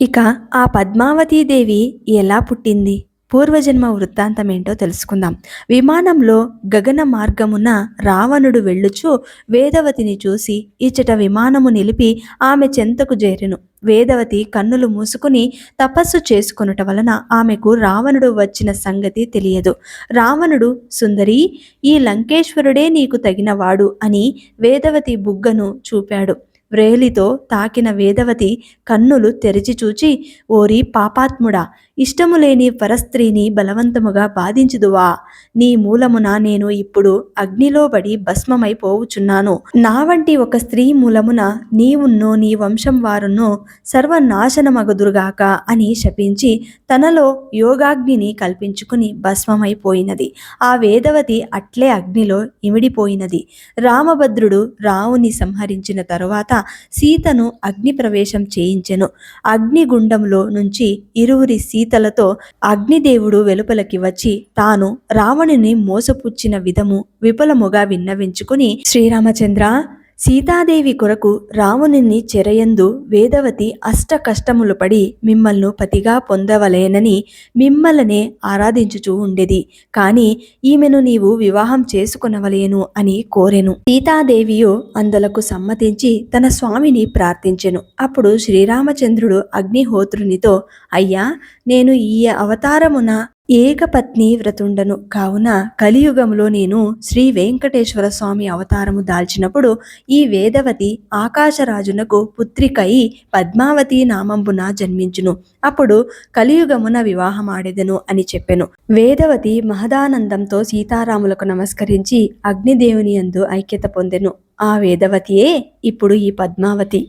ఇక ఆ పద్మావతీదేవి ఎలా పుట్టింది? పూర్వజన్మ వృత్తాంతమేంటో తెలుసుకుందాం. విమానంలో గగన మార్గమున రావణుడు వెళ్ళుచు వేదవతిని చూసి ఇచ్చట విమానము నిలిపి ఆమె చెంతకు చేరెను. వేదవతి కన్నులు మూసుకుని తపస్సు చేసుకొనుట వలన ఆమెకు రావణుడు వచ్చిన సంగతి తెలియదు. రావణుడు సుందరి ఈ లంకేశ్వరుడే నీకు తగినవాడు అని వేదవతి బుగ్గను చూపాడు. వ్రేలితో తాకిన వేదవతి కన్నులు తెరిచి చూచి ఓరి పాపాత్ముడా ఇష్టము లేని పరస్త్రీని బలవంతముగా బాధించుదువా? నీ మూలమున నేను ఇప్పుడు అగ్నిలో పడి భస్మమైపోవుచున్నాను నా వంటి ఒక స్త్రీ మూలమున నీవున్నో నీ వంశం వారున్నో సర్వనాశనమగుదురుగాక అని శపించి తనలో యోగాగ్నిని కల్పించుకుని భస్మమైపోయినది ఆ వేదవతి అట్లే అగ్నిలో ఇమిడిపోయినది. రామభద్రుడు రావుని సంహరించిన తరువాత సీతను అగ్ని ప్రవేశం చేయించెను. అగ్నిగుండంలో నుంచి ఇరువురి సీతలతో అగ్నిదేవుడు వెలుపలకి వచ్చి తాను రావణుని మోసపుచ్చిన విధము విపులముగా విన్నవించుకుని శ్రీరామచంద్ర సీతాదేవి కొరకు రావణుని చెరయందు వేదవతి అష్ట కష్టములు పడి మిమ్మల్ని పతిగా పొందవలేనని మిమ్మల్నే ఆరాధించుచూ ఉండేది. కానీ ఈమెను నీవు వివాహం చేసుకునవలేను అని కోరెను. సీతాదేవియు అందులకు సమ్మతించి తన స్వామిని ప్రార్థించెను. అప్పుడు శ్రీరామచంద్రుడు అగ్నిహోత్రునితో అయ్యా నేను ఈ అవతారమున ఏకపత్ని వ్రతుండను. కావున కలియుగములో నేను శ్రీ వెంకటేశ్వర స్వామి అవతారము దాల్చినప్పుడు ఈ వేదవతి ఆకాశరాజునకు పుత్రికై పద్మావతి నామంబున జన్మించును. అప్పుడు కలియుగమున వివాహమాడెదను అని చెప్పెను. వేదవతి మహదానందంతో సీతారాములకు నమస్కరించి అగ్నిదేవుని యందు ఐక్యత పొందెను. ఆ వేదవతియే ఇప్పుడు ఈ పద్మావతి.